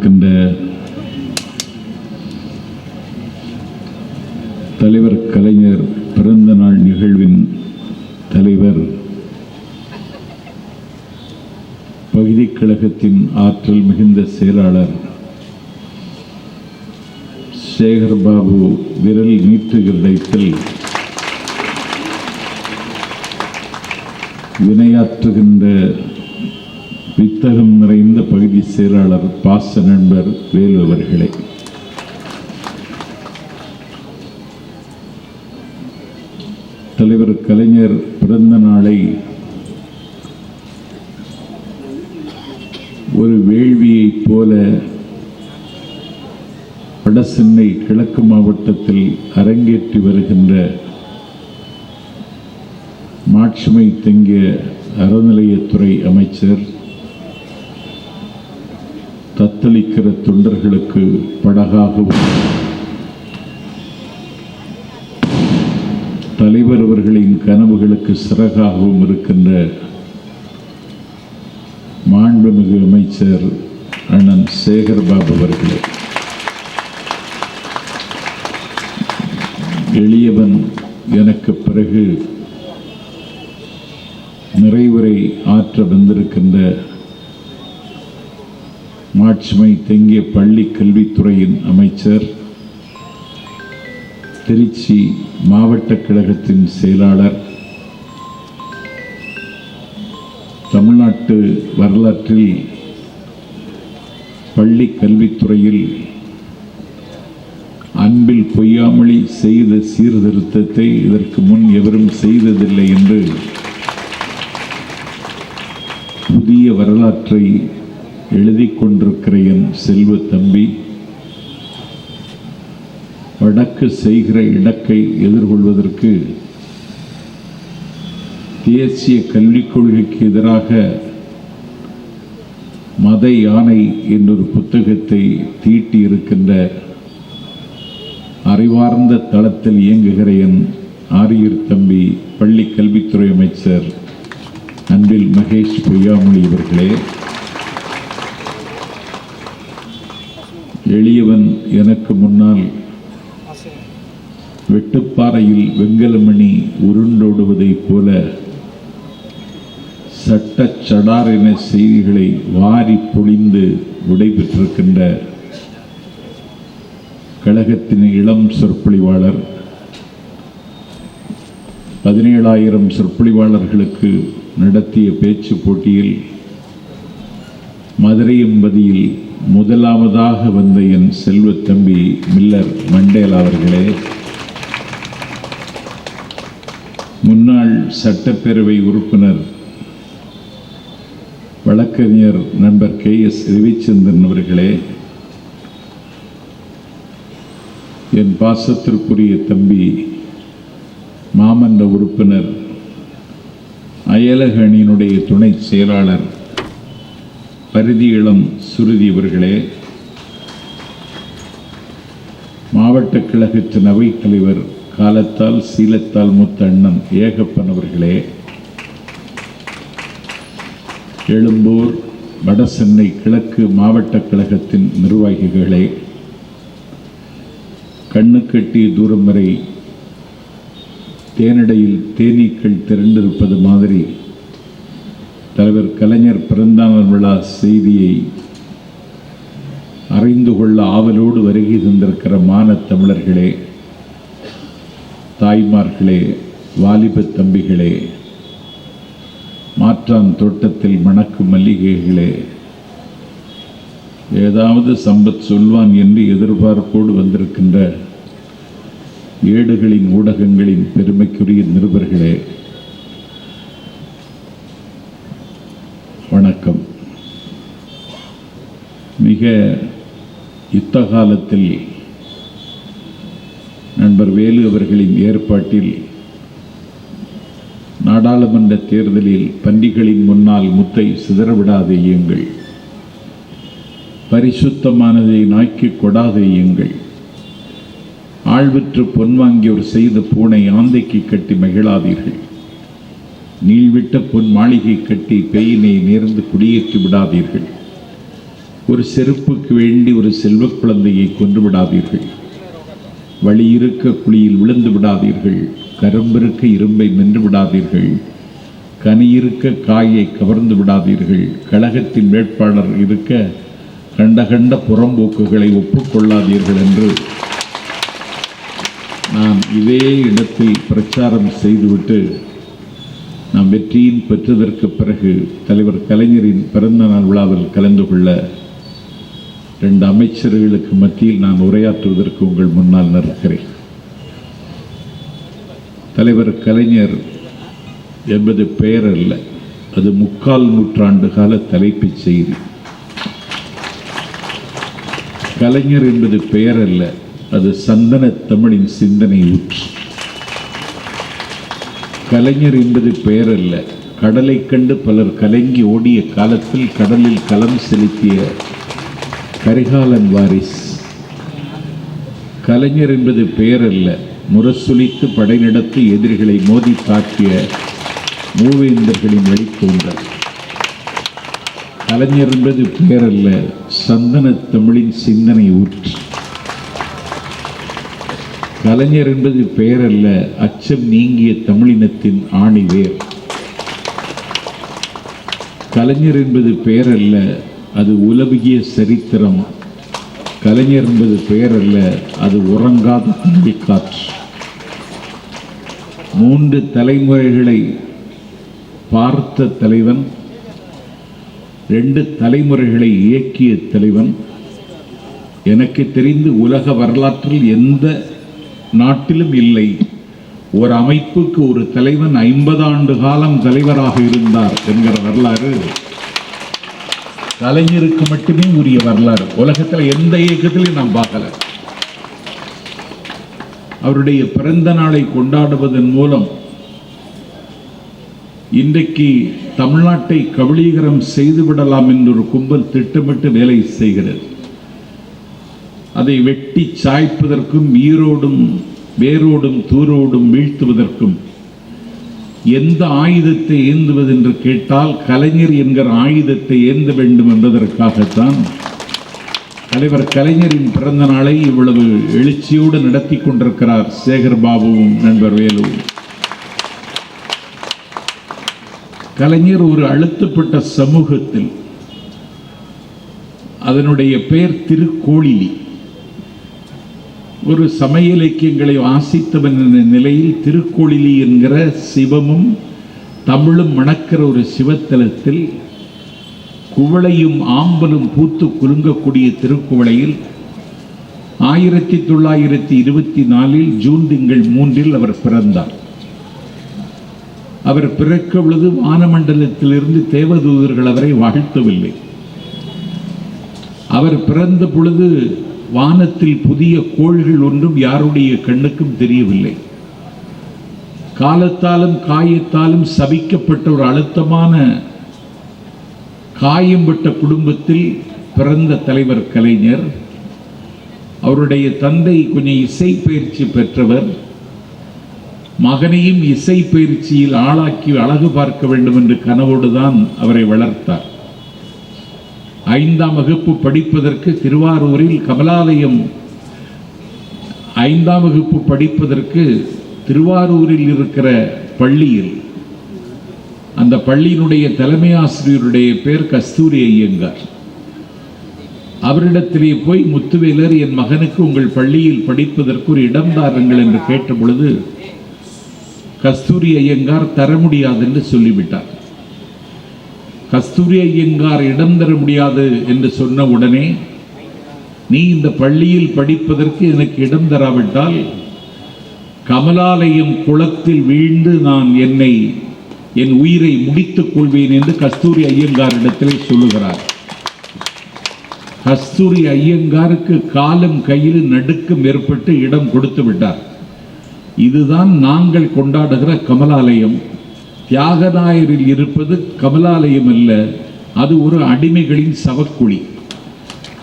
கொண்டிருக்கின்ற தலைவர் கலைஞர் பிறந்த நாள் நிகழ்வின் தலைவர் பகுதிக் கழகத்தின் ஆற்றல் மிகுந்த செயலாளர் சேகர் பாபு விரல் நீட்டுகிற இடத்தில் வினையாற்றுகின்ற வித்தகம் நிறைந்த பகுதி செயலாளர் பாச நண்பர் வேலு அவர்களே தலைவர் கலைஞர் பிறந்த நாளை ஒரு வேள்வியைப் போல வடசென்னை கிழக்கு மாவட்டத்தில் அரங்கேற்றி வருகின்ற மாட்சிமை தங்கிய அறநிலையத்துறை அமைச்சர் தத்தளிக்கிற தொண்டர்களுக்கு படகாகவும். தலைவர் அவர்களின் கனவுகளுக்கு சிறகாகவும் இருக்கின்ற மாண்புமிகு அமைச்சர் அண்ணன் சேகர்பாபு அவர்களே. எளியவன் எனக்கு பிறகு நிறைவுரை ஆற்ற வந்திருக்கின்ற மாட்சிமை தெங்கிய பள்ளி கல்வித்துறையின் அமைச்சர் திருச்சி மாவட்ட கழகத்தின் செயலாளர் தமிழ்நாட்டு வரலாற்றில் பள்ளி கல்வித்துறையில் அன்பில் பொய்யாமொழி செய்த சீர்திருத்தத்தை இதற்கு முன் எவரும் செய்ததில்லை என்று புதிய வரலாற்றை எழுதி கொண்டிருக்கிற என் செல்வ தம்பி. வடக்கு செய்கிற இடக்கை எதிர்கொள்வதற்கு தேசிய கல்விக் கொள்கைக்கு எதிராக மத யானை என்றொரு புத்தகத்தை தீட்டியிருக்கின்ற அறிவார்ந்த தளத்தில் இயங்குகிற என் ஆரியர் தம்பி பள்ளி கல்வித்துறை அமைச்சர் அன்பில் மகேஷ் பொய்யாமொழி அவர்களே எளியவன் எனக்கு முன்னால் வெட்டுப்பாறையில் வெங்கலமணி உருண்டோடுவதைப் போல சட்ட சடார் என செய்திகளை வாரி பொழிந்து விடைபெற்றிருக்கின்ற கழகத்தின் இளம் சொற்பொழிவாளர் பதினேழாயிரம் சொற்பொழிவாளர்களுக்கு நடத்திய பேச்சு போட்டியில் மதுரை எம்பதியில் முதலாவதாக வந்த என் செல்வ தம்பி மில்லர் மண்டேலா அவர்களே முன்னாள் சட்டப்பேரவை உறுப்பினர் வழக்கறிஞர் நண்பர் கே எஸ் ரவிச்சந்திரன் அவர்களே என் பாசத்திற்குரிய தம்பி மாமன்ற உறுப்பினர் அயலக அணியினுடைய துணை செயலாளர் பரிதி இளம் சுருதி அவர்களே மாவட்ட கழகத்தின் அவைத் தலைவர் காலத்தால் சீலத்தால் மூத்த அண்ணன் ஏகப்பன் அவர்களே எழும்பூர் வடசென்னை கிழக்கு மாவட்ட கழகத்தின் நிர்வாகிகளே கண்ணுக்கட்டிய தூரம் வரை தேனடையில் தேனீக்கள் திரண்டிருப்பது மாதிரி தலைவர் கலைஞர் பிறந்தநாள் விழா செய்தியை அறிந்து கொள்ள ஆவலோடு வருகை தந்திருக்கிற மான தமிழர்களே தாய்மார்களே வாலிப தம்பிகளே மாற்றான் தோட்டத்தில் மணக்கும் மல்லிகைகளே ஏதாவது சம்பத் சொல்வான் என்று எதிர்பார்ப்போடு வந்திருக்கின்ற ஏடுகளின் ஊடகங்களின் பெருமைக்குரிய நிருபர்களே மிக யுத்த காலத்தில் நண்பர் வேலு அவர்களின் ஏற்பாட்டில் நாடாளுமன்ற தேர்தலில் பண்டிகளின் முன்னால் முத்தை சிதறவிடாதேயுங்கள் பரிசுத்தமானதை நாக்கி கொடாதேயுங்கள் ஆழ்விற்று பொன் வாங்கியோர் செய்த பூனை ஆந்தைக்கு கட்டி மகிழாதீர்கள். நீள்விட்ட பொன் மாளிகை கட்டி பெயினை நேர்ந்து குடியேற்றி விடாதீர்கள். ஒரு செருப்புக்கு வேண்டி ஒரு செல்வக் குழந்தையை கொன்று விடாதீர்கள். வழி இருக்க குழியில் விழுந்து விடாதீர்கள். கரும்பிருக்க இரும்பை மென்று விடாதீர்கள். கனி இருக்க காயை கவர்ந்து விடாதீர்கள். கழகத்தின் வேட்பாளர் இருக்க கண்ட கண்ட புறம்போக்குகளை ஒப்புக்கொள்ளாதீர்கள் என்று நான் இதே இடத்தில் பிரச்சாரம் செய்துவிட்டு நாம் வெற்றியின் பெற்றதற்கு பிறகு தலைவர் கலைஞரின் பிறந்த நாள் விழாவில் கலந்து கொள்ள ரெண்டு அமைச்சர்களுக்கு மத்தியில் நான் உரையாற்றுவதற்கு உங்கள் முன்னால் நிற்கிறேன். தலைவர் கலைஞர் என்பது பெயர் அல்ல அது முக்கால் நூற்றாண்டு கால தலைப்புச் செய்தி. கலைஞர் என்பது பெயர் அல்ல அது சந்தன தமிழின் சிந்தனை ஊற்று கலைஞர் என்பது பெயர் அல்ல கடலை கண்டு பலர் கலங்கி ஓடிய காலத்தில் கடலில் களம் செலுத்திய கரிகாலன் வாரிஸ். கலைஞர் என்பது பெயரல்ல முரசொலித்து படை எதிரிகளை மோதி தாக்கிய மூவேந்தர்களின் வழித்தோன்றல். கலைஞர் என்பது பெயரல்ல சந்தன தமிழின் சிந்தனை ஊற்று. கலைஞர் என்பது பெயரல்ல அச்சம் நீங்கிய தமிழினத்தின் ஆணிவேர். கலைஞர் என்பது பெயரல்ல அது உலவிய சரித்திரம். கலைஞர் என்பது பெயர் அல்ல அது உறங்காத தம்பி காற்று. மூன்று தலைமுறைகளை பார்த்த தலைவன் ரெண்டு தலைமுறைகளை இயக்கிய தலைவன். எனக்கு தெரிந்து உலக வரலாற்றில் எந்த நாட்டிலும் இல்லை. ஒரு அமைப்புக்கு ஒரு தலைவன் ஐம்பது ஆண்டு காலம் தலைவராக இருந்தார் என்கிற வரலாறு. கலைஞருக்கு மட்டுமே உரிய வரலாறு. உலகத்தில் எந்த இயக்கத்திலையும் நாம் பார்க்கல. அவருடைய பிறந்த நாளை கொண்டாடுவதன் மூலம் இன்றைக்கு தமிழ்நாட்டை கபலீகரம் செய்துவிடலாம் என்று ஒரு கும்பல் திட்டமிட்டு வேலை செய்கிறது. அதை வெட்டி சாய்ப்பதற்கும் ஈரோடும் வேரோடும் தூரோடும் வீழ்த்துவதற்கும் எந்த ஆயுதத்தை ஏந்துவது என்று கேட்டால் கலைஞர் என்கிற ஆயுதத்தை ஏந்த வேண்டும் என்பதற்காகத்தான். தலைவர் கலைஞரின் பிறந்த நாளை இவ்வளவு எழுச்சியோடு நடத்தி கொண்டிருக்கிறார் சேகர் பாபுவும் நண்பர் வேலுவும் கலைஞர் ஒரு அழுத்தப்பட்ட சமூகத்தில் அதனுடைய பெயர் திருக்கோளிலி. ஒரு சமய இலக்கியங்களை வாசித்தவன் என்ற நிலையில் திருக்கோளிலி என்கிற சிவமும் தமிழும் மணக்கிற ஒரு சிவத்தலத்தில் குவளையும் ஆம்பலும் பூத்து குலுங்கக்கூடிய திருக்குவளையில் ஆயிரத்தி தொள்ளாயிரத்தி இருபத்தி நாலில் ஜூன் திங்கள் மூன்றில் அவர் பிறந்தார். அவர் பிறக்க பொழுது வானமண்டலத்திலிருந்து தேவதூதர்கள் அவரை வாழ்த்தவில்லை. அவர் பிறந்த பொழுது வானத்தில் புதிய கோள்கள் ஒன்றும் யாருடைய கண்ணுக்கும் தெரியவில்லை. காலத்தாலும் காயத்தாலும் சபிக்கப்பட்ட ஒரு அழுத்தமான காயம்பட்ட குடும்பத்தில் பிறந்த தலைவர் கலைஞர் அவருடைய தந்தை கொஞ்சம் இசை பயிற்சி பெற்றவர் மகனையும் இசை பயிற்சியில் ஆளாக்கி அழகு பார்க்க வேண்டும் என்று கனவோடு தான் அவரை வளர்த்தார். ஐந்தாம் வகுப்பு படிப்பதற்கு திருவாரூரில் கமலாலயம். ஐந்தாம் வகுப்பு படிப்பதற்கு திருவாரூரில் இருக்கிற பள்ளியில். அந்த பள்ளியினுடைய தலைமை ஆசிரியருடைய பேர் கஸ்தூரி ஐயங்கார். அவரிடத்திலே போய் முத்துவேலர் என் மகனுக்கு உங்கள் பள்ளியில் படிப்பதற்கு ஒரு இடம் தாருங்கள் என்று கேட்ட பொழுது கஸ்தூரி ஐயங்கார் தர முடியாது என்று சொல்லிவிட்டார். கஸ்தூரி ஐயங்கார் இடம் தர முடியாது என்று சொன்ன உடனே நீ இந்த பள்ளியில் படிப்பதற்கு எனக்கு இடம் தராவிட்டால் கமலாலயம் குளத்தில் வீழ்ந்து நான் என்னை என் உயிரை முடித்துக் கொள்வேன் என்று கஸ்தூரி ஐயங்காரிடத்திலே சொல்லுகிறார். கஸ்தூரி ஐயங்காருக்கு காலம் கையில் நடுக்கம் ஏற்பட்டு இடம் கொடுத்து விட்டார். இதுதான் நாங்கள் கொண்டாடுகிற கமலாலயம். தியாகநாயரில் இருப்பது கமலாலயம் அல்ல அது ஒரு அடிமைகளின் சவக்குழி.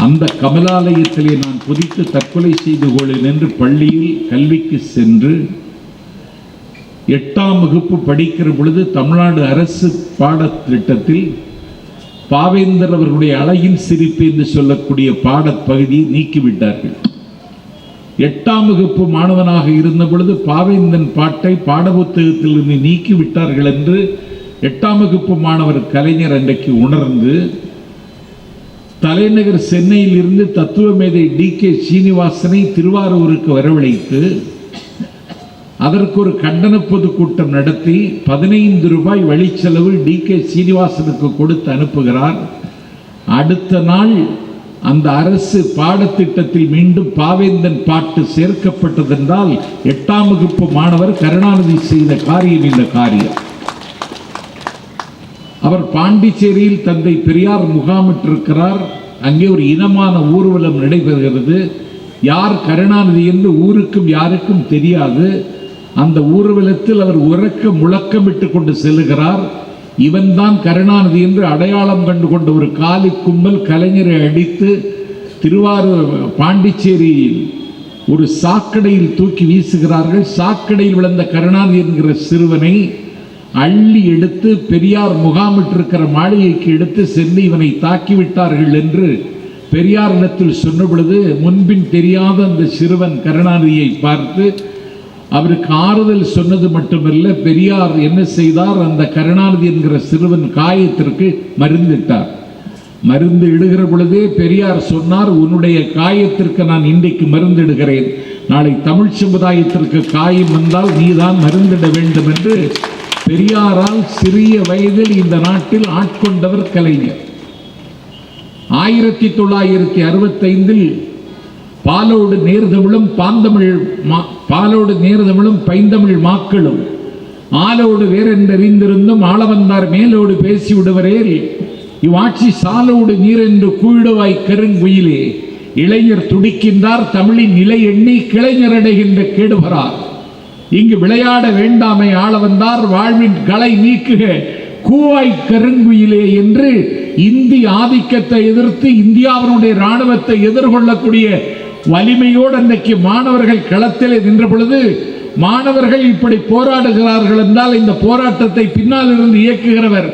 அந்த கமலாலயத்திலே நான் குதித்து தற்கொலை செய்து கொள்ளேன் என்று பள்ளியில் கல்விக்கு சென்று எட்டாம் வகுப்பு படிக்கிற பொழுது தமிழ்நாடு அரசு பாடத்திட்டத்தில் பாவேந்தர் அவர்களுடைய அழகின் சிரிப்பு என்று சொல்லக்கூடிய பாடப்பகுதியை நீக்கிவிட்டார்கள். எட்டாம் வகுப்பு மாணவனாக இருந்த பொழுது பாவேந்தன் பாட்டை பாடப்புத்தகத்தில் இருந்து நீக்கிவிட்டார்கள் என்று எட்டாம் வகுப்பு மாணவர் கலைஞர் அன்றைக்கு உணர்ந்து தலைநகர் சென்னையில் இருந்து தத்துவ மேதை டி கே சீனிவாசனை திருவாரூருக்கு வரவழைத்து அதற்கு ஒரு கண்டன பொதுக்கூட்டம் நடத்தி பதினைந்து ரூபாய் வழிச்செலவு டி கே சீனிவாசனுக்கு கொடுத்து அனுப்புகிறார். அடுத்த நாள் அந்த அரசு பாடத்திட்டத்தில் மீண்டும் பாவேந்தன் பாட்டு சேர்க்கப்பட்டதென்றால் எட்டாம் வகுப்பு மாணவர் கருணாநிதி செய்த காரியம் இந்த காரியம். அவர் பாண்டிச்சேரியில் தந்தை பெரியார் முகாமிட்டிருக்கிறார். அங்கே ஒரு இனமான ஊர்வலம் நடைபெறுகிறது. யார் கருணாநிதி என்று ஊருக்கும் யாருக்கும் தெரியாது. அந்த ஊர்வலத்தில் அவர் உறக்க முழக்கமிட்டு கொண்டு செல்லுகிறார். இவன்தான் கருணாநிதி என்று அடையாளம் கண்டு கொண்ட ஒரு காலி கும்பல் கலைஞரை அடித்து திருவாரூர் பாண்டிச்சேரியில் ஒரு சாக்கடையில் தூக்கி வீசுகிறார்கள். சாக்கடையில் விழுந்த கருணாநிதி என்கிற சிறுவனை அள்ளி எடுத்து பெரியார் முகாமிட்டிருக்கிற மாளிகைக்கு எடுத்து சென்று இவனை தாக்கிவிட்டார்கள் என்று பெரியாரிடத்தில் சொன்ன பொழுது முன்பின் தெரியாத அந்த சிறுவன் கருணாநிதியை பார்த்து அவருக்கு ஆறுதல் சொன்னது மட்டுமல்ல பெரியார் என்ன செய்தார்? அந்த கருணாநிதி என்கிற சிறுவன் காயத்திற்கு மருந்திட்டார். மருந்து இடுகிற பொழுதே பெரியார் சொன்னார் உன்னுடைய காயத்திற்கு நான் இன்றைக்கு மருந்திடுகிறேன். நாளை தமிழ் சமுதாயத்திற்கு காயம் வந்தால் நீதான் மருந்திட வேண்டும் என்று பெரியாரால் சிறிய வயதில் இந்த நாட்டில் ஆட்கொண்டவர் கலைஞர். ஆயிரத்தி தொள்ளாயிரத்தி அறுபத்தைந்தில் பாலோடு நேர்தமிழும் பாந்தமிழ் மா பாலோடு நேர்தமிழும் பைந்தமிழ் மாக்களும். ஆலோடு வேறென்றறிந்திருந்தும் ஆளவந்தார் மேலோடு பேசி விடுவரேல் இவ்வாட்சி சாலோடு நீரென்று கூழுவாய் கருங்குயிலே. இளைஞர் துடிக்கின்றார் தமிழின் நிலை எண்ணி கிளைஞரடைகின்ற கேடுவரார் இங்கு விளையாட வேண்டாமை ஆளவந்தார் வாழ்வின் களை நீக்குக கூவாய் கருங்குயிலே என்று இந்தி ஆதிக்கத்தை எதிர்த்து இந்தியாவினுடைய இராணுவத்தை எதிர்கொள்ளக்கூடிய வலிமையோடு அன்றைக்கு மாணவர்கள் களத்தில் நின்ற பொழுது மாணவர்கள் இப்படி போராடுகிறார்கள் என்றால் இந்த போராட்டத்தை பின்னால் இருந்து இயக்குகிறவர்